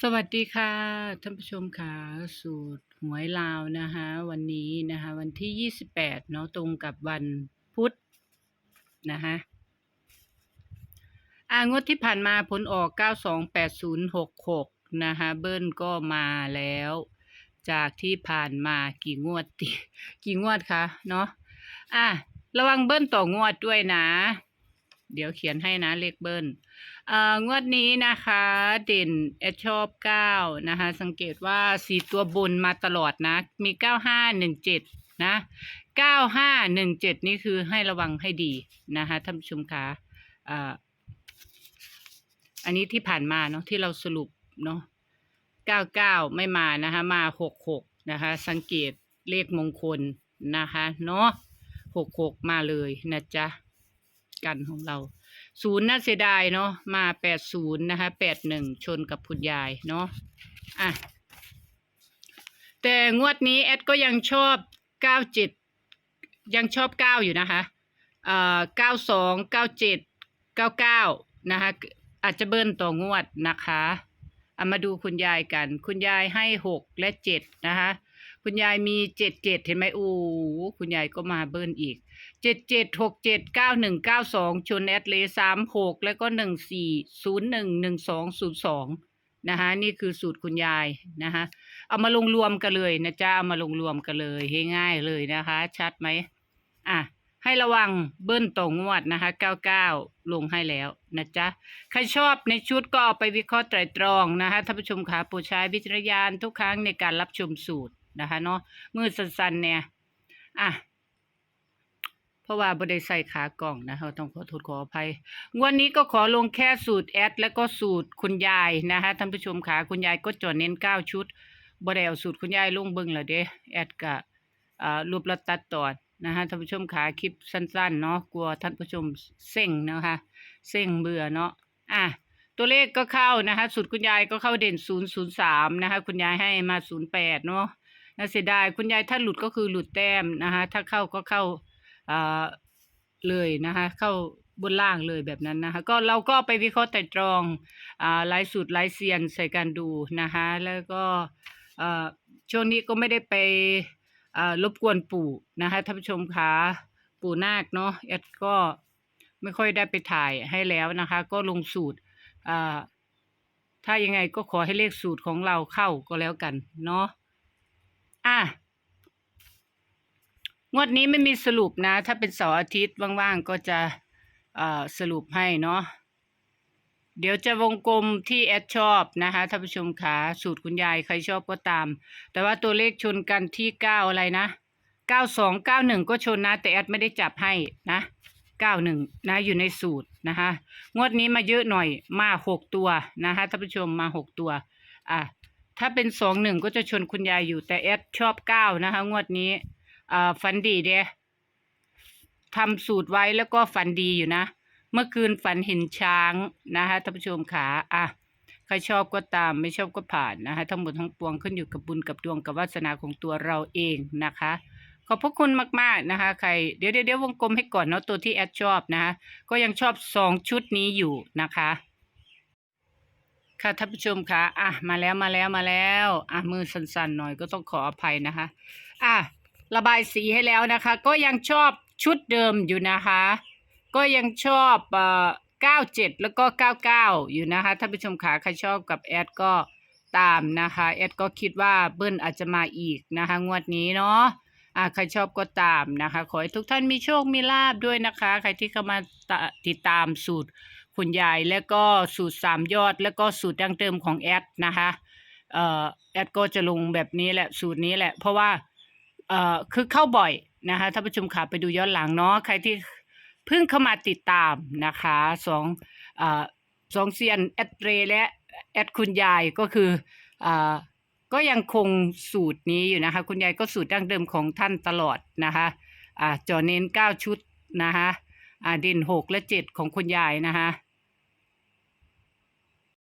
สวัสดีค่ะท่านผู้ชมค่ะสูตรหวยลาวนะคะวันนี้นะคะวันที่ 28เนาะตรงกับวันพุธนะคะอ่างวดที่ผ่านมาผลออก 928066นะคะเบิ้ลก็มาแล้ว จากที่ผ่านมากี่งวดติกี่งวดคะเนาะอะระวังเบิ้ลต่องวดด้วยนะ เดี๋ยวเขียนให้นะเลขเบิ้ลเอ่องวดนี้นะคะเด่นแอชอบเก้านะคะ สังเกตว่าสีตัวบนมาตลอดนะ มีเก้าห้าหนึ่งเจ็ดนะเก้าห้าหนึ่งเจ็ดนี่คือให้ระวังให้ดีนะคะท่านผู้ชมคะอ่าอันนี้ที่ผ่านมาเนาะที่เราสรุปเนาะเก้าเก้าไม่มานะคะ มาหกหกนะคะ สังเกตเลขมงคลนะคะ เนาะหกหกมาเลยนะจ๊ะ กันของเราศูนย์น่าเสียดายเนาะมาแปดศูนย์นะคะแปดหนึ่งชนกับคุณยายเนาะอะแต่งวดนี้แอดก็ยังชอบเก้าเจ็ดยังชอบเก้าอยู่นะคะเอ่อเก้าสองเก้าเจ็ดเก้าเก้านะคะอาจจะเบิ้ลต่องวดนะคะเอามาดูคุณยายกัน คุณยายให้หกและเจ็ดนะคะ คุณยายมีเจ็ดเจ็ดเห็นไหมโอ้คุณยายก็มาเบิ้ลอีกเจ็ดเจ็ดหกเจ็ดเก้าหนึ่งเก้าสองชนแอดเลสามหกแล้วก็หนึ่งสี่ศูนย์หนึ่งหนึ่งสองศูนย์สองนะคะนี่คือสูตรคุณยายนะคะเอามาลงรวมกันเลยนะจ๊ะเอามาลงรวมกันเลยให้ง่ายเลยนะคะ ชัดไหมอะให้ระวังเบิ้ลตรงงวดนะคะเก้าเก้าลงให้แล้วนะจ๊ะ ใครชอบในชุดก็เอาไปวิเคราะห์ไตรตรองนะคะท่านผู้ชมคะโปรดใช้วิจารณญาณทุกครั้งในการรับชมสูตร นะคะเนาะมือสั้นๆเนี่ยอะเพราะว่าบได้ใส่ขากล่องนะคะต้องขอโทษขออภัยวันนี้ก็ขอลงแค่สูตรแอด แล้วก็สูตรคุณยายนะคะท่านผู้ชมค่ะคุณยายก็จดเน้นเก้าชุดบได้เอาสูตรคุณยายลงเบิ่งแล้วเด้แอดกะอ่ารูปลัดตัดตอดนะคะท่านผู้ชมค่ะคลิปสั้นๆเนาะกลัวท่านผู้ชมเซ็งนะคะเซ็งเบื่อเนาะอะตัวเลขก็เข้านะคะสูตรคุณยายก็เข้าเด่นศูนย์ศูนย์สามนะคะ คุณยายให้มาศูนย์แปดเนาะ น่าเสียดายคุณยายถ้าหลุดก็คือหลุดแต้มนะคะ ถ้าเข้าก็เข้าอ่าเลยนะคะ เข้าบนล่างเลยแบบนั้นนะคะ ก็เราก็ไปวิเคราะห์แต่ตรองอ่าหลายสูตรหลายเซียนใส่การดูนะคะ แล้วก็อ่าช่วงนี้ก็ไม่ได้ไปอ่ารบกวนปู่นะคะท่านผู้ชมคะปู่นาคเนาะแอดก็ไม่ค่อยได้ไปถ่ายให้แล้วนะคะ ก็ลงสูตรอ่าถ้ายังไงก็ขอให้เลขสูตรของเราเข้าก็แล้วกันเนาะ งวดนี้ไม่มีสรุปนะ ถ้าเป็นเสาร์อาทิตย์ว่างๆก็จะสรุปให้เนาะเดี๋ยวจะวงกลมที่แอดชอบนะคะท่านผู้ชมขาสูตรคุณยายใครชอบก็ตาม แต่ว่าตัวเลขชนกันที่เก้าอะไรนะเก้าสองเก้าหนึ่งก็ชนนะ แต่แอดไม่ได้จับให้นะเก้าหนึ่งนะอยู่ในสูตรนะคะงวดนี้มาเยอะหน่อยมาหกตัวนะคะท่านผู้ชมมาหกตัวอะถ้าเป็นสองหนึ่งก็จะชนคุณยายอยู่แต่แอดชอบเก้านะคะงวดนี้ ฝันดีเด้ทำสูตรไว้แล้วก็ฝันดีอยู่นะ เมื่อคืนฝันเห็นช้างนะคะท่านผู้ชมขาอะใครชอบก็ตามไม่ชอบก็ผ่านนะคะทั้งหมดทั้งปวงขึ้นอยู่กับบุญกับดวงกับวาสนาของตัวเราเองนะคะ ขอบพระคุณมากๆนะคะ ใครเดี๋ยวเดี๋ยวเดี๋ยววงกลมให้ก่อนเนาะตัวที่แอดชอบนะคะก็ยังชอบสองชุดนี้อยู่นะคะ ค่ะท่านผู้ชมคะอะมาแล้วมาแล้วมาแล้ว อะมือสั่นๆหน่อยก็ต้องขออภัยนะคะ อะ ระบายสีให้แล้วนะคะ ก็ยังชอบชุดเดิมอยู่นะคะ ก็ยังชอบเอ่อ97 แล้วก็ 99 อยู่นะคะท่านผู้ชมขาใครชอบกับแอดก็ตามนะคะแอดก็คิดว่าเบิ้ลอาจจะมาอีกนะคะ งวดนี้เนาะอะใครชอบก็ตามนะคะ ขอให้ทุกท่านมีโชคมีลาบด้วยนะคะ ใครที่เข้ามาติดตามสูตรคุณยายแล้วก็สูตรสามยอด แล้วก็สูตรดั้งเดิมของแอดนะคะเอ่อแอดก็จะลงแบบนี้แหละสูตรนี้แหละ เพราะว่า เอ่อคือเข้าบ่อยนะคะท่านผู้ชมค่ะไปดูย้อนหลังเนาะใครที่เพิ่งเข้ามาติดตามนะคะสองเอ่อสองเซียนแอดเรและแอดคุณยายก็คือเอ่อก็ยังคงสูตรนี้อยู่นะคะ คุณยายก็สูตรดั้งเดิมของท่านตลอดนะคะอ่าจอเน้นเก้าชุดนะคะอ่าเด่นหกและเจ็ดของคุณยายนะคะ